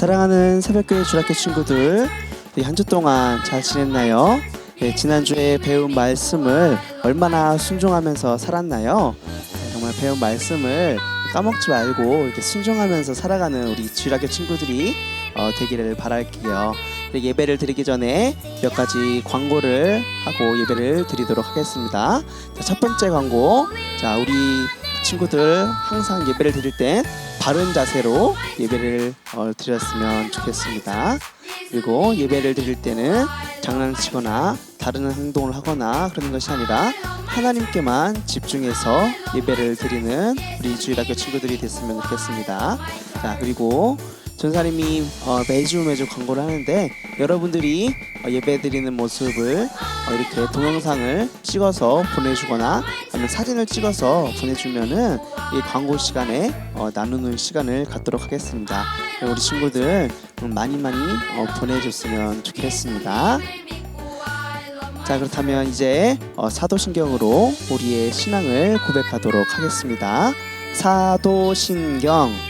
사랑하는 새벽교회 주락교 친구들, 한 주 동안 잘 지냈나요? 네, 지난주에 배운 말씀을 얼마나 순종하면서 살았나요? 정말 배운 말씀을 까먹지 말고 이렇게 순종하면서 살아가는 우리 주락교 친구들이 어, 되기를 바랄게요. 네, 예배를 드리기 전에 몇 가지 광고를 하고 예배를 드리도록 하겠습니다. 자, 첫 번째 광고. 자, 우리 친구들 항상 예배를 드릴 땐 바른 자세로 예배를 어, 드렸으면 좋겠습니다. 그리고 예배를 드릴 때는 장난치거나 다른 행동을 하거나 그러는 것이 아니라 하나님께만 집중해서 예배를 드리는 우리 주일학교 친구들이 됐으면 좋겠습니다. 자 그리고 전사님이 어, 매주 매주 광고를 하는데 여러분들이 어, 예배 드리는 모습을 어, 이렇게 동영상을 찍어서 보내주거나 아니면 사진을 찍어서 보내주면은 이 광고 시간에 어, 나누는 시간을 갖도록 하겠습니다. 우리 친구들 음, 많이 많이 어, 보내줬으면 좋겠습니다. 자 그렇다면 이제 어, 사도신경으로 우리의 신앙을 고백하도록 하겠습니다. 사도신경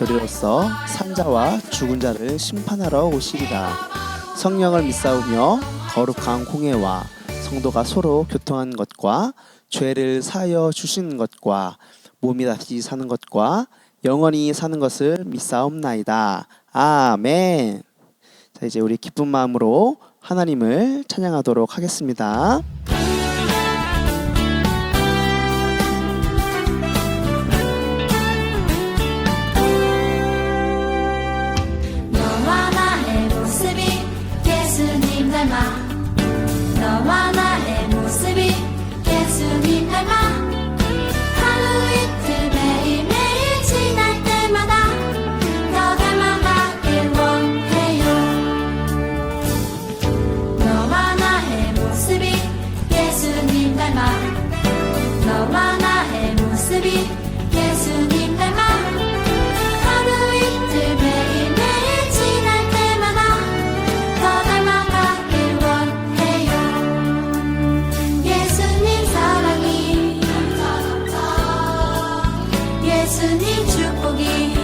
저리로서 산자와 죽은 자를 심판하러 오시리라. 성령을 믿사오며 거룩한 공예와 성도가 서로 교통한 것과 죄를 사하여 주시는 것과 몸이 다시 사는 것과 영원히 사는 것을 믿사옵나이다. 아멘. 자 이제 우리 기쁜 마음으로 하나님을 찬양하도록 하겠습니다. 너와 예수님 축복이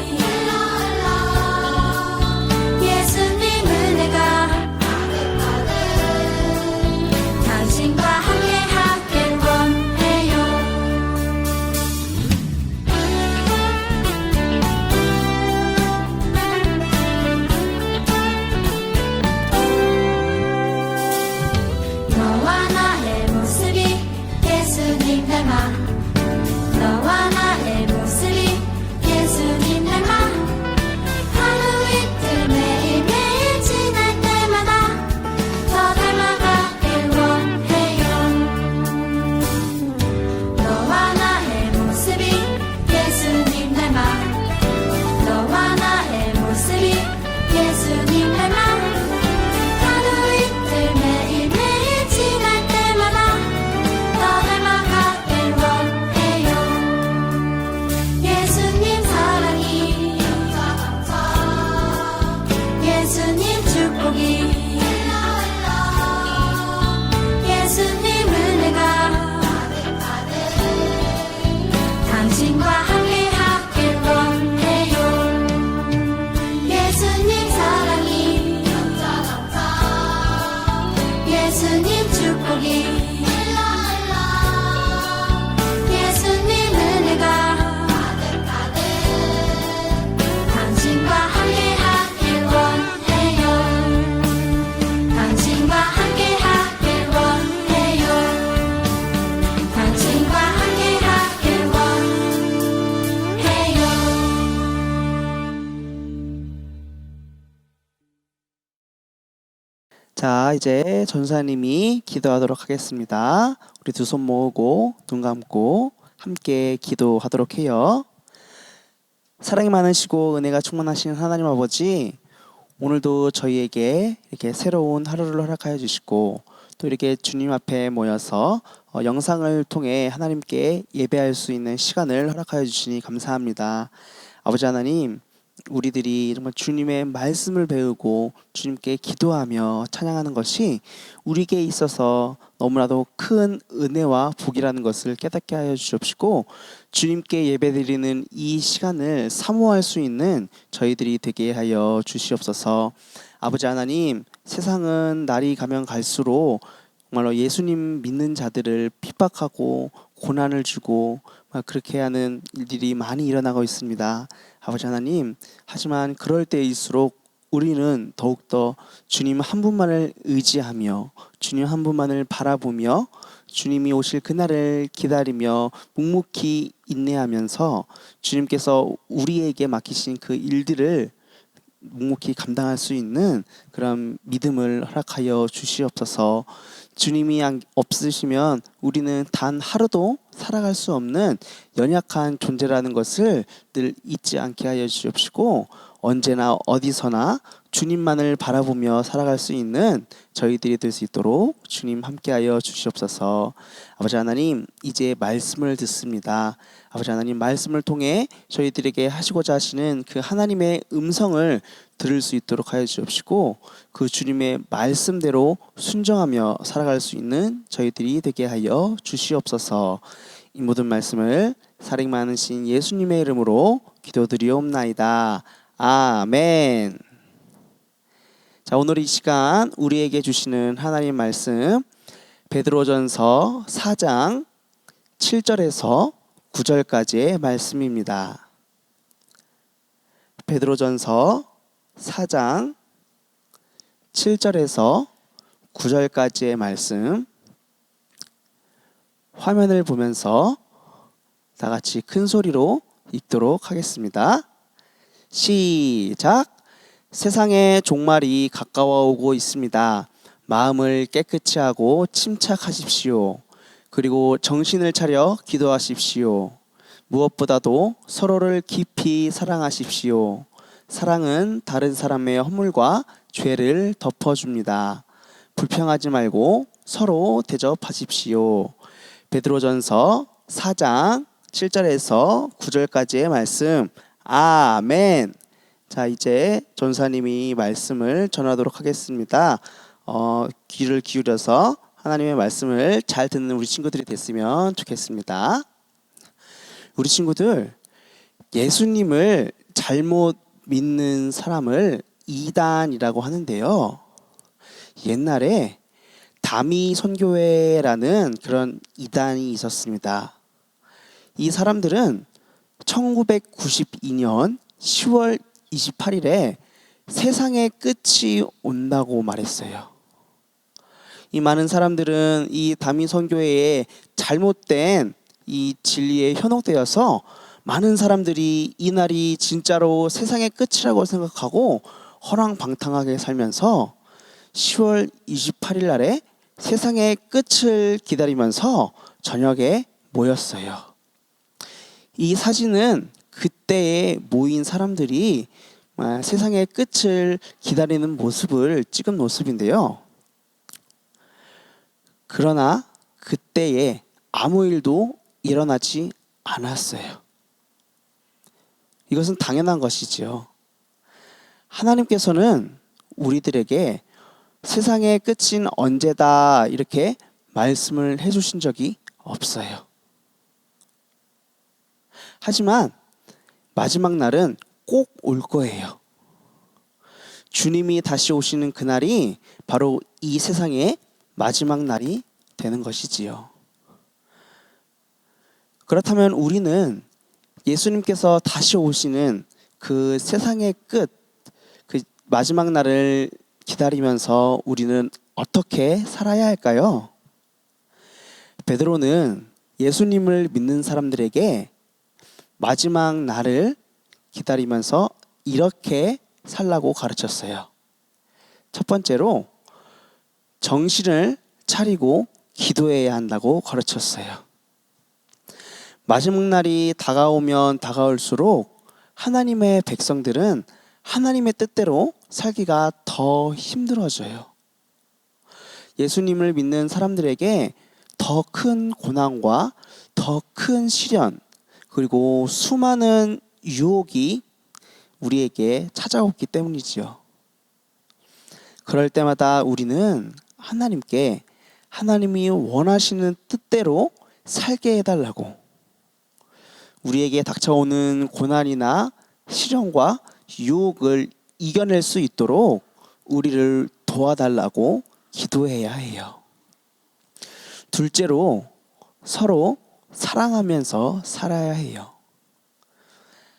당신과 자, 이제 전사님이 기도하도록 하겠습니다. 우리 두 손 모으고 눈 감고 함께 기도하도록 해요. 사랑이 많으시고 은혜가 충만하신 하나님 아버지, 오늘도 저희에게 이렇게 새로운 하루를 허락하여 주시고 또 이렇게 주님 앞에 모여서 어, 영상을 통해 하나님께 예배할 수 있는 시간을 허락하여 주시니 감사합니다. 아버지 하나님, 우리들이 정말 주님의 말씀을 배우고 주님께 기도하며 찬양하는 것이 우리에게 있어서 너무나도 큰 은혜와 복이라는 것을 깨닫게 하여 주옵시고 주님께 예배드리는 이 시간을 사모할 수 있는 저희들이 되게 하여 주시옵소서. 아버지 하나님, 세상은 날이 가면 갈수록 정말로 예수님 믿는 자들을 핍박하고 고난을 주고 막 그렇게 하는 일들이 많이 일어나고 있습니다. 아버지 하나님, 하지만 그럴 때일수록 우리는 더욱더 주님 한 분만을 의지하며 주님 한 분만을 바라보며 주님이 오실 그날을 기다리며 묵묵히 인내하면서 주님께서 우리에게 맡기신 그 일들을 묵묵히 감당할 수 있는 그런 믿음을 허락하여 주시옵소서. 주님이 안- 없으시면 우리는 단 하루도 살아갈 수 없는 연약한 존재라는 것을 늘 잊지 않게 하여 주옵시고 언제나 어디서나 주님만을 바라보며 살아갈 수 있는 저희들이 될 수 있도록 주님 함께하여 주시옵소서. 아버지 하나님 이제 말씀을 듣습니다. 아버지 하나님 말씀을 통해 저희들에게 하시고자 하시는 그 하나님의 음성을 들을 수 있도록 하여 주옵시고 그 주님의 말씀대로 순정하며 살아갈 수 있는 저희들이 되게 하여 주시옵소서. 이 모든 말씀을 사랑 많으신 예수님의 이름으로 기도드리옵나이다. 아멘. 자, 오늘 이 시간 우리에게 주시는 하나님 말씀 베드로전서 4장 7절에서 9절까지의 말씀입니다. 베드로전서 4장 7절에서 9절까지의 말씀 화면을 보면서 다 같이 큰 소리로 읽도록 하겠습니다. 시작. 세상의 종말이 가까워 오고 있습니다. 마음을 깨끗이 하고 침착하십시오. 그리고 정신을 차려 기도하십시오. 무엇보다도 서로를 깊이 사랑하십시오. 사랑은 다른 사람의 허물과 죄를 덮어줍니다. 불평하지 말고 서로 대접하십시오. 베드로전서 4장 7절에서 9절까지의 말씀. 아멘. 자, 이제 전사님이 말씀을 전하도록 하겠습니다. 어, 귀를 기울여서 하나님의 말씀을 잘 듣는 우리 친구들이 됐으면 좋겠습니다. 우리 친구들 예수님을 잘못 믿는 사람을 이단이라고 하는데요. 옛날에 다미 선교회라는 그런 이단이 있었습니다. 이 사람들은 1992년 10월 28일에 세상의 끝이 온다고 말했어요. 이 많은 사람들은 이 다미 선교회에 잘못된 이 진리에 현혹되어서 많은 사람들이 이 날이 진짜로 세상의 끝이라고 생각하고 허랑방탕하게 살면서 10월 28일 날에 세상의 끝을 기다리면서 저녁에 모였어요. 이 사진은 그때에 모인 사람들이 아, 세상의 끝을 기다리는 모습을 찍은 모습인데요. 그러나 그때에 아무 일도 일어나지 않았어요. 이것은 당연한 것이지요. 하나님께서는 우리들에게 세상의 끝인 언제다 이렇게 말씀을 해주신 적이 없어요. 하지만 마지막 날은 꼭 올 거예요. 주님이 다시 오시는 그날이 바로 이 세상의 마지막 날이 되는 것이지요. 그렇다면 우리는 예수님께서 다시 오시는 그 세상의 끝, 그 마지막 날을 기다리면서 우리는 어떻게 살아야 할까요? 베드로는 예수님을 믿는 사람들에게 마지막 날을 기다리면서 이렇게 살라고 가르쳤어요. 첫 번째로 정신을 차리고 기도해야 한다고 가르쳤어요. 마지막 날이 다가오면 다가올수록 하나님의 백성들은 하나님의 뜻대로 살기가 더 힘들어져요. 예수님을 믿는 사람들에게 더 큰 고난과 더 큰 시련 그리고 수많은 유혹이 우리에게 찾아오기 때문이지요. 그럴 때마다 우리는 하나님께 하나님이 원하시는 뜻대로 살게 해달라고 우리에게 닥쳐오는 고난이나 시련과 유혹을 이겨낼 수 있도록 우리를 도와달라고 기도해야 해요. 둘째로 서로 사랑하면서 살아야 해요.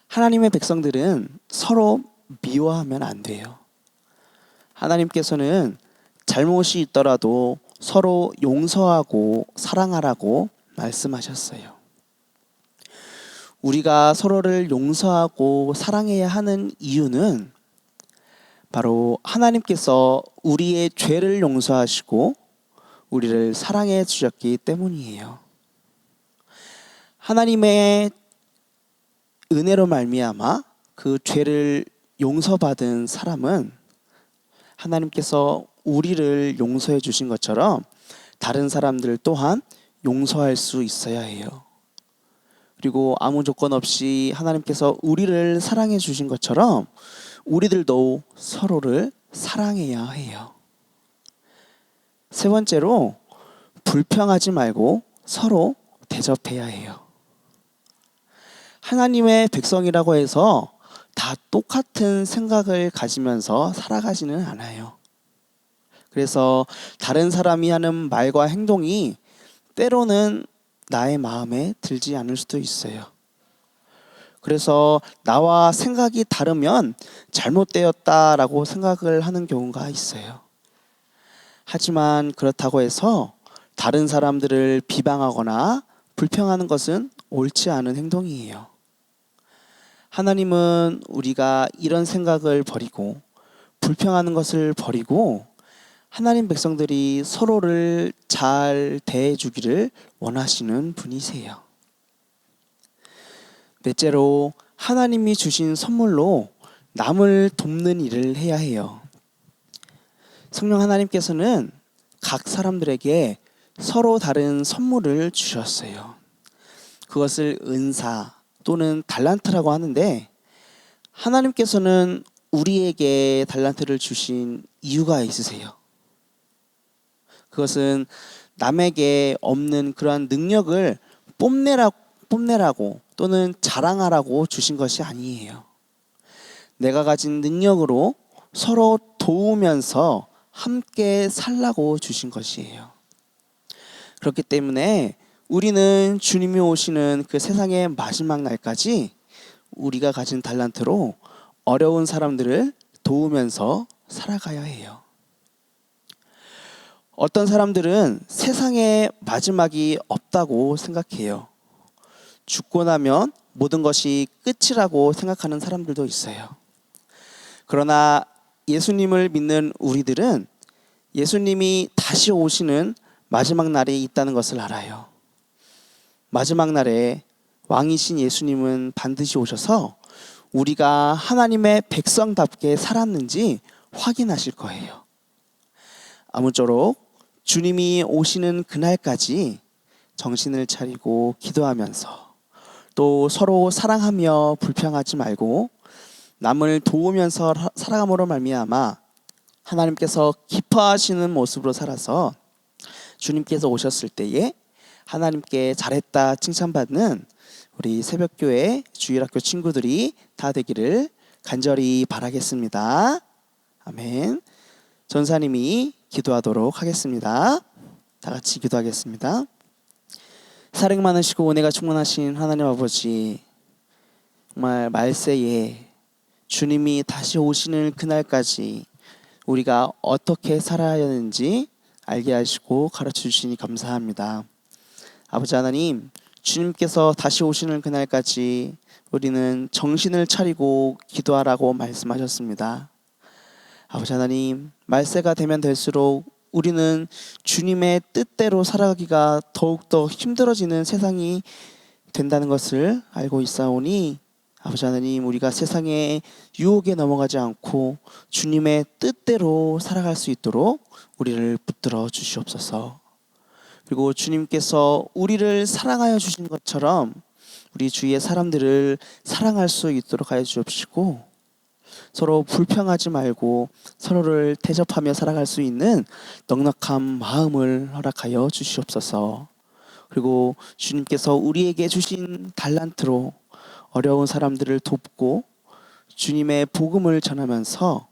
하나님의 백성들은 서로 미워하면 안 돼요. 하나님께서는 잘못이 있더라도 서로 용서하고 사랑하라고 말씀하셨어요. 우리가 서로를 용서하고 사랑해야 하는 이유는 바로 하나님께서 우리의 죄를 용서하시고 우리를 사랑해 주셨기 때문이에요. 하나님의 은혜로 말미암아 그 죄를 용서받은 사람은 하나님께서 우리를 용서해 주신 것처럼 다른 사람들 또한 용서할 수 있어야 해요. 그리고 아무 조건 없이 하나님께서 우리를 사랑해 주신 것처럼 우리들도 서로를 사랑해야 해요. 세 번째로 불평하지 말고 서로 대접해야 해요. 하나님의 백성이라고 해서 다 똑같은 생각을 가지면서 살아가지는 않아요. 그래서 다른 사람이 하는 말과 행동이 때로는 나의 마음에 들지 않을 수도 있어요. 그래서 나와 생각이 다르면 잘못되었다라고 생각을 하는 경우가 있어요. 하지만 그렇다고 해서 다른 사람들을 비방하거나 불평하는 것은 옳지 않은 행동이에요. 하나님은 우리가 이런 생각을 버리고 불평하는 것을 버리고 하나님 백성들이 서로를 잘 대해 주기를 원하시는 분이세요. 넷째로 하나님이 주신 선물로 남을 돕는 일을 해야 해요. 성령 하나님께서는 각 사람들에게 서로 다른 선물을 주셨어요. 그것을 은사 또는 달란트라고 하는데 하나님께서는 우리에게 달란트를 주신 이유가 있으세요. 그것은 남에게 없는 그러한 능력을 뽐내라, 뽐내라고 또는 자랑하라고 주신 것이 아니에요. 내가 가진 능력으로 서로 도우면서 함께 살라고 주신 것이에요. 그렇기 때문에 우리는 주님이 오시는 그 세상의 마지막 날까지 우리가 가진 달란트로 어려운 사람들을 도우면서 살아가야 해요. 어떤 사람들은 세상에 마지막이 없다고 생각해요. 죽고 나면 모든 것이 끝이라고 생각하는 사람들도 있어요. 그러나 예수님을 믿는 우리들은 예수님이 다시 오시는 마지막 날이 있다는 것을 알아요. 마지막 날에 왕이신 예수님은 반드시 오셔서 우리가 하나님의 백성답게 살았는지 확인하실 거예요. 아무쪼록 주님이 오시는 그날까지 정신을 차리고 기도하면서 또 서로 사랑하며 불평하지 말고 남을 도우면서 살아감으로 말미암아 하나님께서 기뻐하시는 모습으로 살아서 주님께서 오셨을 때에 하나님께 잘했다 칭찬받는 우리 새벽교회 주일학교 친구들이 다 되기를 간절히 바라겠습니다. 아멘. 전사님이 기도하도록 하겠습니다. 다 같이 기도하겠습니다. 사랑 많으시고 은혜가 충만하신 하나님 아버지 정말 말세에 주님이 다시 오시는 그날까지 우리가 어떻게 살아야 하는지 알게 하시고 가르쳐 주시니 감사합니다. 아버지 하나님, 주님께서 다시 오시는 그날까지 우리는 정신을 차리고 기도하라고 말씀하셨습니다. 아버지 하나님, 말세가 되면 될수록 우리는 주님의 뜻대로 살아가기가 더욱더 힘들어지는 세상이 된다는 것을 알고 있사오니 아버지 하나님 우리가 세상의 유혹에 넘어가지 않고 주님의 뜻대로 살아갈 수 있도록 우리를 붙들어 주시옵소서. 그리고 주님께서 우리를 사랑하여 주신 것처럼 우리 주위의 사람들을 사랑할 수 있도록 하여 주옵시고 서로 불평하지 말고 서로를 대접하며 살아갈 수 있는 넉넉한 마음을 허락하여 주시옵소서. 그리고 주님께서 우리에게 주신 달란트로 어려운 사람들을 돕고 주님의 복음을 전하면서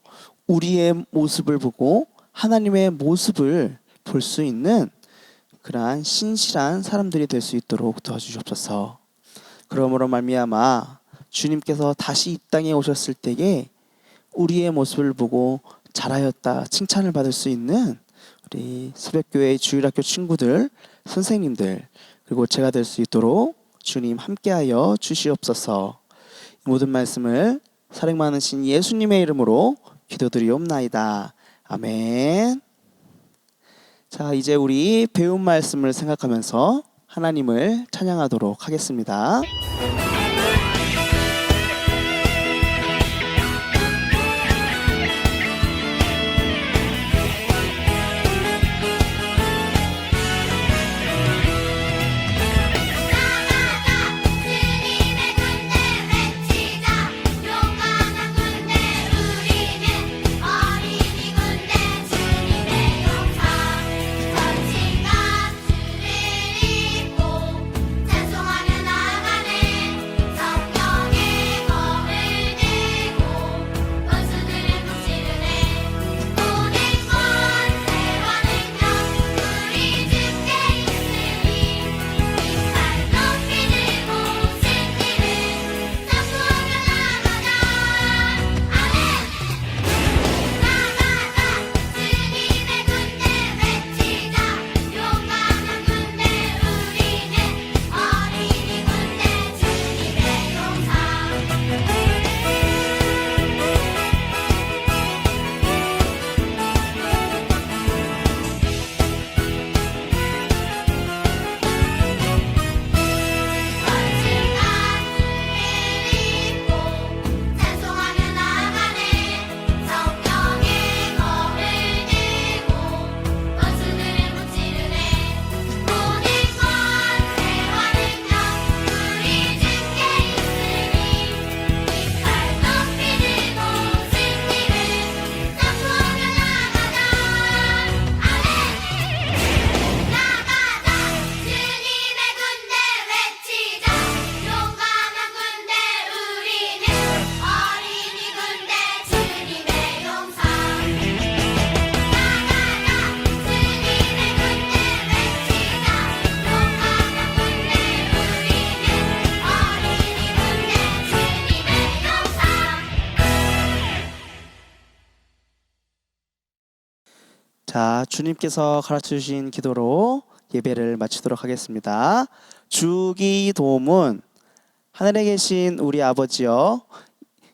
우리의 모습을 보고 하나님의 모습을 볼 수 있는 그러한 신실한 사람들이 될 수 있도록 도와주시옵소서. 그러므로 말미암아 주님께서 다시 이 땅에 오셨을 때에 우리의 모습을 보고 잘하였다 칭찬을 받을 수 있는 우리 새벽교회 주일학교 친구들, 선생님들 그리고 제가 될 수 있도록 주님 함께하여 주시옵소서. 이 모든 말씀을 사랑 많으신 예수님의 이름으로 기도드리옵나이다. 아멘. 자, 이제 우리 배운 말씀을 생각하면서 하나님을 찬양하도록 하겠습니다. 주님께서 가르쳐 주신 기도로 예배를 마치도록 하겠습니다. 주기도문 하늘에 계신 우리 아버지여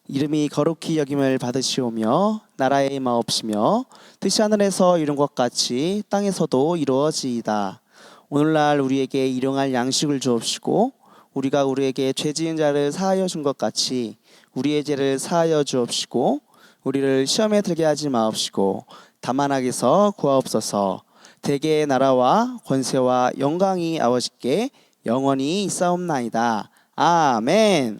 이름이 거룩히 여김을 받으시오며 나라의 마옵시며 뜻이 하늘에서 이룬 것 같이 땅에서도 이루어지이다. 오늘날 우리에게 일용할 양식을 주옵시고 우리가 우리에게 죄 지은 자를 사하여 준 것 같이 우리의 죄를 사하여 주옵시고 우리를 시험에 들게 하지 마옵시고 다만 악에서 구하옵소서. 대개의 나라와 권세와 영광이 아버지께 영원히 있사옵나이다. 아멘.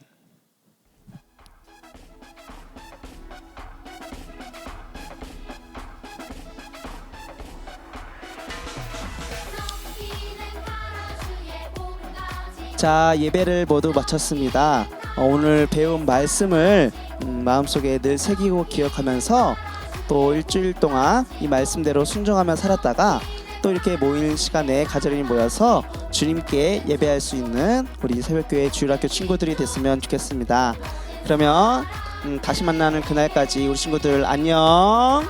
자 예배를 모두 마쳤습니다. 어, 오늘 배운 말씀을 음, 마음속에 늘 새기고 기억하면서 또 일주일 동안 이 말씀대로 순종하며 살았다가 또 이렇게 모일 시간에 가정이 모여서 주님께 예배할 수 있는 우리 새벽교회 주일학교 친구들이 됐으면 좋겠습니다. 그러면 음, 다시 만나는 그날까지 우리 친구들 안녕.